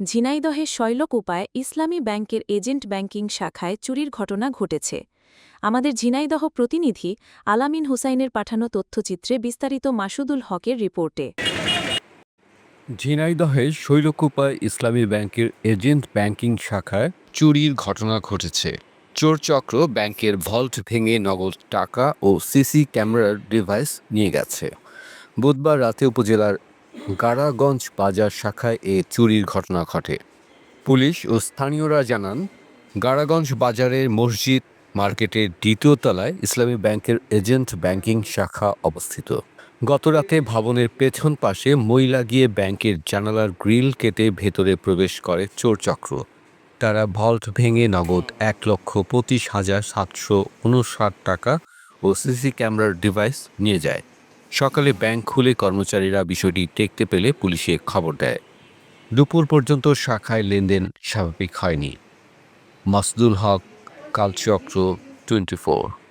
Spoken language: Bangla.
ঝিনাইদহের শৈলকুপায় ইসলামী ব্যাংকের এজেন্ট ব্যাংকিং শাখায় চুরির ঘটনা ঘটেছে। আমাদের ঝিনাইদহ প্রতিনিধি আলামিন হুসাইনের পাঠানো তথ্যচিত্রে বিস্তারিত মাসুদুল হকের রিপোর্টে। ঝিনাইদহে শৈলকুপায় ইসলামী ব্যাংকের এজেন্ট ব্যাংকিং শাখায় চুরির ঘটনা ঘটেছে। চোরচক্র ব্যাংকের ভল্ট ভেঙে নগদ টাকা ও সিসি ক্যামেরার ডিভাইস নিয়ে গেছে। বুধবার রাতে উপজেলার গাড়াগঞ্জ বাজার শাখায় এ চুরির ঘটনা ঘটে। পুলিশ ও স্থানীয়রা জানান গাড়াগঞ্জ বাজারের মসজিদ মার্কেটের দ্বিতীয় তলায় ইসলামী ব্যাংকের এজেন্ট ব্যাংকিং শাখা অবস্থিত। গতরাতে ভবনের পেছন পাশে মই লাগিয়ে ব্যাংকের জানালার গ্রিল কেটে ভেতরে প্রবেশ করে চোরচক্র তারা ভল্ট ভেঙে নগদ এক লক্ষ পঁচিশ হাজার সাতশো উনষাট টাকা ও সিসি ক্যামেরার ডিভাইস নিয়ে যায়। সকালে ব্যাংক খুলে কর্মচারীরা বিষয়টি দেখতে পেলে পুলিশে খবর দেয়। দুপুর পর্যন্ত শাখায় লেনদেন স্বাভাবিক হয়নি। Masdul Haque, Kalchakra twenty four.